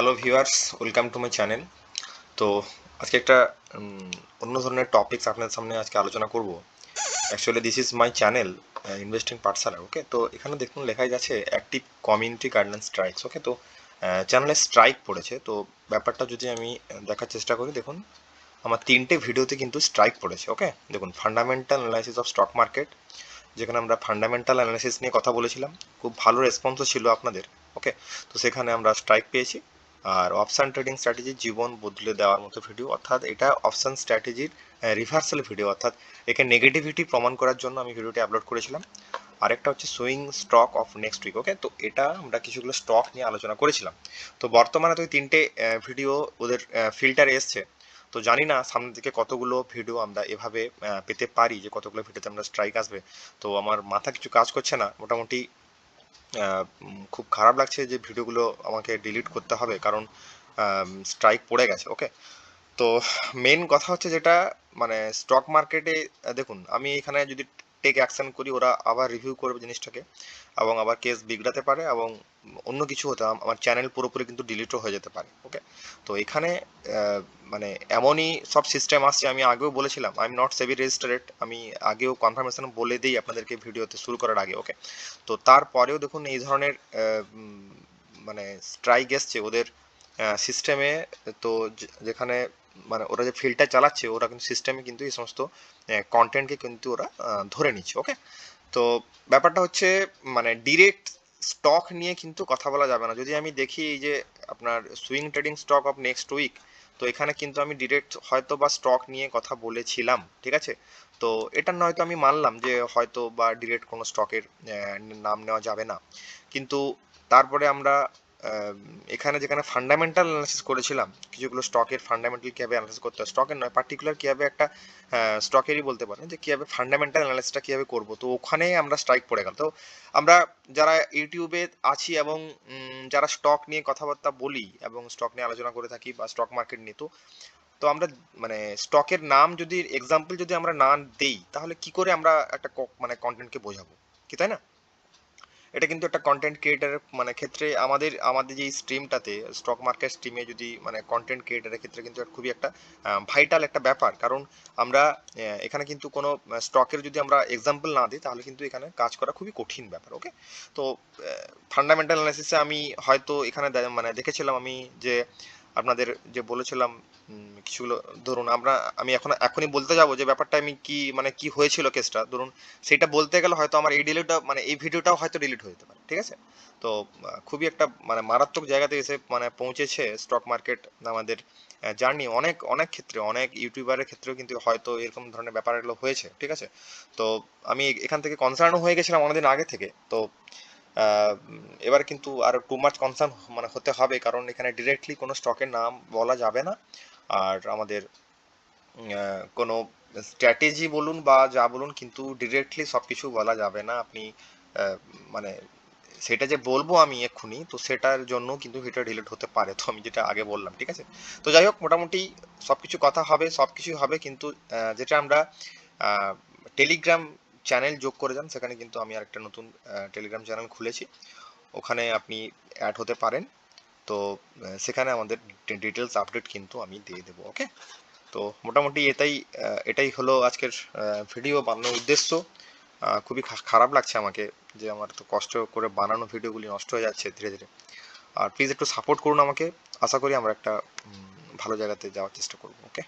Hello viewers welcome to my channel তো আজকে একটা অন্য ধরনের টপিকস আপনাদের সামনে আজকে আলোচনা করব। Actually this is my channel investing Pathsala okay তো এখানে দেখুন লেখাই যাচ্ছে active community guideline strikes okay তো চ্যানেলে স্ট্রাইক পড়েছে। তো ব্যাপারটা যদি আমি দেখার চেষ্টা করি, দেখুন, আমার তিনটে ভিডিওতে কিন্তু স্ট্রাইক পড়েছে ওকে দেখুন fundamental analysis of stock market যেখানে আমরা ফান্ডামেন্টাল অ্যানালাইসিস নিয়ে কথা বলেছিলাম। খুব ভালো রেসপন্সও ছিল আপনাদের ওকে তো সেখানে আমরা স্ট্রাইক পেয়েছি। আর অপশান ট্রেডিং স্ট্র্যাটেজি জীবন বদলে দেওয়ার মতো ভিডিও অর্থাৎ এটা অপশান স্ট্র্যাটেজির রিভার্সাল ভিডিও অর্থাৎ একে নেগেটিভিটি প্রমাণ করার জন্য আমি ভিডিওটি আপলোড করেছিলাম। আরেকটা হচ্ছে swing stock of next week okay তো এটা আমরা কিছুগুলো স্টক নিয়ে আলোচনা করেছিলাম। তো বর্তমানে তো তিনটে ভিডিও ওদের ফিল্টারে এসছে। তো জানি না সামনের দিকে কতগুলো ভিডিও আমরা এভাবে পেতে পারি, যে কতগুলো ভিডিওতে আমরা স্ট্রাইক আসবে। তো আমার মাথা কিছু কাজ করছে না। মোটামুটি খুব খারাপ লাগছে যে ভিডিওগুলো আমাকে ডিলিট করতে হবে, কারণ স্ট্রাইক পড়ে গেছে ওকে তো মেন কথা হচ্ছে যেটা মানে স্টক মার্কেটে দেখুন, আমি এখানে যদি টেক অ্যাকশন করি, ওরা আবার রিভিউ করবে জিনিসটাকে এবং আবার কেস বিগড়াতে পারে এবং অন্য কিছু হতে আমার চ্যানেল পুরোপুরি কিন্তু ডিলিটও হয়ে যেতে পারে ওকে তো এখানে মানে এমনই সব সিস্টেম আসছে, আমি আগেও বলেছিলাম I am not SEBI registered আমি আগেও কনফার্মেশন বলে দিই আপনাদেরকে ভিডিওতে শুরু করার আগে ওকে তো তারপরেও দেখুন এই ধরনের মানে স্ট্রাইক এসছে, ওদের সিস্টেমে তো যেখানে মানে ওরা যে ফিল্ডটা চালাচ্ছে, ওরা কিন্তু সিস্টেমে কিন্তু এই সমস্ত কন্টেন্টকে কিন্তু ওরা ধরে নিচ্ছে ওকে তো ব্যাপারটা হচ্ছে মানে ডিরেক্ট স্টক নিয়ে কিন্তু কথা বলা যাবে না। যদি আমি দেখি এই যে আপনার swing trading stock of next week তো এখানে কিন্তু আমি ডিরেক্ট হয়তো বা স্টক নিয়ে কথা বলেছিলাম, ঠিক আছে? তো এটা নয়তো আমি মানলাম যে হয়তো বা ডিরেক্ট কোনো স্টকের নাম নেওয়া যাবে না। কিন্তু তারপরে আমরা এখানে যেখানে ফান্ডামেন্টাল অ্যানালিসিস করেছিলাম, কিছুগুলো স্টকের ফান্ডামেন্টাল কীভাবে অ্যানালিসিস করতে হয় স্টকের নয় পার্টিকুলার কীভাবে একটা স্টকেরই বলতে পারেন, যে কীভাবে ফান্ডামেন্টাল অ্যানালিসিসটা কীভাবে করব। তো ওখানে আমরা স্ট্রাইক পড়ে গেল তো আমরা যারা ইউটিউবে আছি এবং যারা স্টক নিয়ে কথাবার্তা বলি এবং স্টক নিয়ে আলোচনা করে থাকি বা স্টক মার্কেট নিয়ে, তো তো আমরা মানে স্টকের নাম যদি এক্সাম্পল যদি আমরা না দেই, তাহলে কি করে আমরা একটা মানে কন্টেন্টকে বোঝাবো? কি, তাই না? এটা কিন্তু একটা কন্টেন্ট ক্রিয়েটারের মানে ক্ষেত্রে আমাদের আমাদের যে স্ট্রিমটাতে স্টক মার্কেট স্ট্রিমে যদি মানে কন্টেন্ট ক্রিয়েটারের ক্ষেত্রে কিন্তু খুবই একটা ভাইটাল একটা ব্যাপার। কারণ আমরা এখানে কিন্তু কোনো স্টকের যদি আমরা এক্সাম্পল না দিই, তাহলে কিন্তু এখানে কাজ করা খুবই কঠিন ব্যাপার ওকে তো ফান্ডামেন্টাল অ্যানালিসিসে আমি হয়তো এখানে মানে দেখেছিলাম আমি যে আপনাদের যে বলেছিলাম কিছুগুলো, ধরুন আমরা, আমি এখন, এখনই বলতে যাব যে ব্যাপারটা আমি কি মানে কি হয়েছিল কেসটা। ধরুন সেটা বলতে গেলে হয়তো আমার এই ডিলিটটা মানে এই ভিডিওটাও হয়তো ডিলিট হয়ে যেতে পারে, ঠিক আছে? তো খুবই একটা মানে মারাত্মক জায়গাতে এসে মানে পৌঁছেছে স্টক মার্কেট আমাদের জার্নি অনেক অনেক ক্ষেত্রে, অনেক ইউটিউবারের ক্ষেত্রেও কিন্তু হয়তো এরকম ধরনের ব্যাপারগুলো হয়েছে, ঠিক আছে? তো, আমি এখান থেকে কনসার্নও হয়ে গেছিলাম অনেকদিন আগে থেকে। তো এবার কিন্তু আর টু মাচ কনসার্ন মানে হতে হবে, কারণ এখানে ডিরেক্টলি কোনো স্টকের নাম বলা যাবে না। আর আমাদের কোনো স্ট্র্যাটেজি বলুন বা যা বলুন কিন্তু ডিরেক্টলি সব কিছু বলা যাবে না। আপনি মানে সেটা যে বলব আমি এক্ষুনি, তো সেটার জন্য কিন্তু ভিডিও ডিলিট হতে পারে। তো আমি যেটা আগে বললাম, ঠিক আছে? তো যাই হোক, মোটামুটি সব কিছু কথা হবে সব কিছুই হবে, কিন্তু যেটা আমরা টেলিগ্রাম চ্যানেল যোগ করে যান, সেখানে কিন্তু আমি আরেকটা নতুন টেলিগ্রাম চ্যানেল খুলেছি। ওখানে আপনি অ্যাড হতে পারেন। তো সেখানে আমাদের ডিটেলস আপডেট কিন্তু আমি দিয়ে দেবো ওকে তো, মোটামুটি এটাই এটাই হলো আজকের ভিডিও বানানোর উদ্দেশ্য। খুবই খারাপ লাগছে আমাকে যে আমার তো কষ্ট করে বানানো ভিডিওগুলি নষ্ট হয়ে যাচ্ছে ধীরে ধীরে। আর প্লিজ একটু সাপোর্ট করুন আমাকে। আশা করি আমরা একটা ভালো জায়গাতে যাওয়ার চেষ্টা করব ওকে